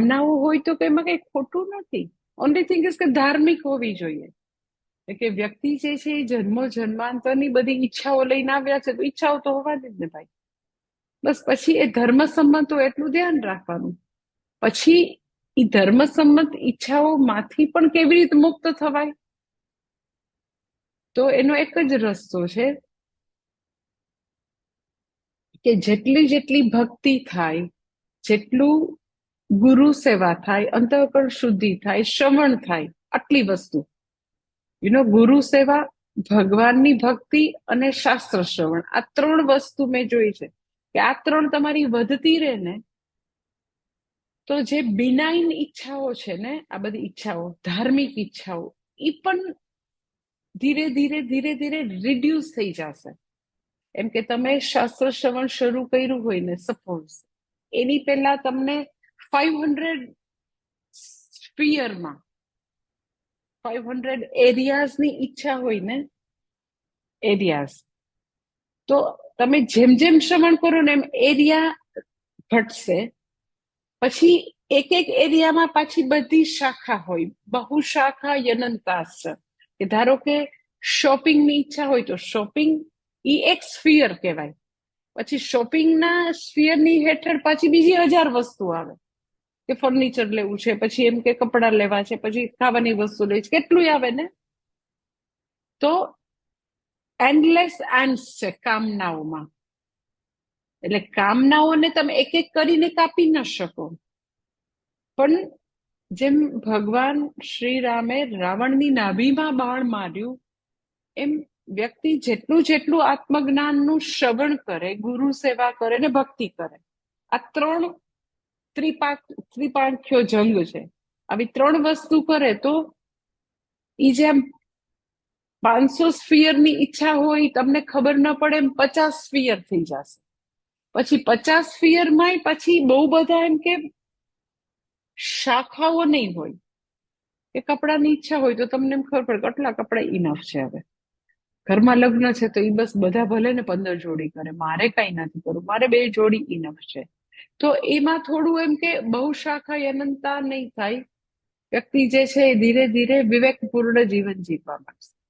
કામનાઓ હોય તો એમાં કઈ ખોટું નથી. ઓનલી થિંગ ઇઝ કે ધાર્મિક હોવી જોઈએ. કે વ્યક્તિ જે છે એ જન્મો જન્માંતરની બધી ઈચ્છાઓ લઈને આવ્યા છે, તો ઈચ્છાઓ તો હોવા જ ને ભાઈ. બસ પછી એ ધર્મસંમત હોય એટલું ધ્યાન રાખવાનું. પછી એ ધર્મસંમત ઈચ્છાઓમાંથી પણ કેવી રીતે મુક્ત થવાય? તો એનો એક જ રસ્તો છે કે જેટલી જેટલી ભક્તિ થાય, જેટલું ગુરુ સેવા થાય, અંતઃકરણ શુદ્ધિ થાય, શ્રવણ થાય, આટલી વસ્તુ. યુ નો ગુરુ સેવા ભગવાનની ભક્તિ અને શાસ્ત્ર શ્રવણ. આ ત્રણ વસ્તુ મેં જોઈ છે. કે આ ત્રણ તમારી વધતી રહે ને, તો જે બિનાઇન ઈચ્છાઓ છે ને, આ બધી ઈચ્છાઓ, ધાર્મિક ઈચ્છાઓ એ પણ ધીરે ધીરે ધીરે ધીરે રિડ્યુસ થઈ જશે. એમ કે તમે શાસ્ત્ર શ્રવણ શરૂ કર્યું હોય ને સપોઝ એની પહેલા તમને ફાઈવ હંડ્રેડ સ્પીયરમાં ફાઈવ હંડ્રેડ એરિયાઝની ઈચ્છા હોય ને એરિયાઝ તો તમે જેમ જેમ શ્રવણ કરો ને એમ એરિયા ઘટશે. પછી એક એક એરિયામાં પાછી બધી શાખા હોય, બહુ શાખા યનંતાસ કે ધારો કે શોપિંગની ઈચ્છા હોય તો શોપિંગ ઈ એક સ્ફિયર કહેવાય. પછી શોપિંગના સ્ફિયરની હેઠળ પાછી બીજી હજાર વસ્તુ આવે. કે ફર્નિચર લેવું છે, પછી એમ કે કપડાં લેવા છે, પછી ખાવાની વસ્તુ લેવી છે કેટલું આવે ને? તો એન્ડલેસ એન્ડ્સ છે કામનાઓમાં. એટલે કામનાઓને તમે એક એક કરીને કાપી ન શકો. પણ જેમ ભગવાન શ્રી રામે રાવણની નાભીમાં બાણ માર્યું, એમ વ્યક્તિ જેટલું જેટલું આત્મજ્ઞાનનું શ્રવણ કરે, ગુરુ સેવા કરે ને ભક્તિ કરે, આ ત્રણ ત્રિપાક, ત્રિપાંખ્યો જંગ છે. આવી ત્રણ વસ્તુ કરે તો એ જેમ પાંચસો સ્ફિયરની ઈચ્છા હોય તમને ખબર ન પડે એમ પચાસ સ્ફિયર થઈ જશે. પછી પચાસ સ્ફિયરમાં પછી બહુ બધા એમ કે શાખાઓ નહીં હોય. કે કપડાની ઈચ્છા હોય તો તમને એમ ખબર પડે કેટલા કપડા ઇનફ છે હવે. ઘરમાં લગ્ન છે તો એ બસ બધા ભલે ને પંદર જોડી કરે. મારે કઈ નથી કરવું. મારે બે જોડી ઇનફ છે. તો એમાં થોડું એમ કે બહુ શાખા અનંતતા નહીં થાય. વ્યક્તિ જે છે એ ધીરે ધીરે વિવેકપૂર્ણ જીવન જીવવા માંડશે.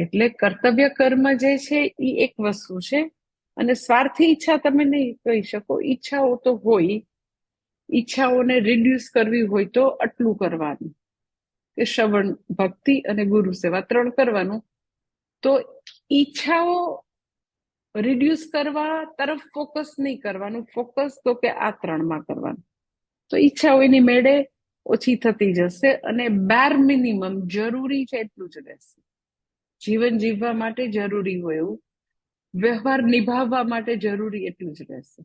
એટલે કર્તવ્ય કર્મ જે છે એ એક વસ્તુ છે. અને સ્વાર્થી ઈચ્છા તમે નહીં કહી શકો. ઈચ્છાઓ તો હોય. ઈચ્છાઓને રિડ્યુસ કરવી હોય તો આટલું કરવાનું. કે શ્રવણ ભક્તિ અને ગુરુ સેવા ત્રણ કરવાનું. તો ઈચ્છાઓ રિડ્યુસ કરવા તરફ ફોકસ નહીં કરવાનું. ફોકસ તો કે આ ત્રણમાં કરવાનું. તો ઈચ્છાઓ એની મેળે ઓછી થતી જશે અને બાર મિનિમમ જરૂરી છે એટલું જ રહેશે. જીવન જીવવા માટે જરૂરી હોય એવું. વ્યવહાર નિભાવવા માટે જરૂરી એટલું જ રહેશે.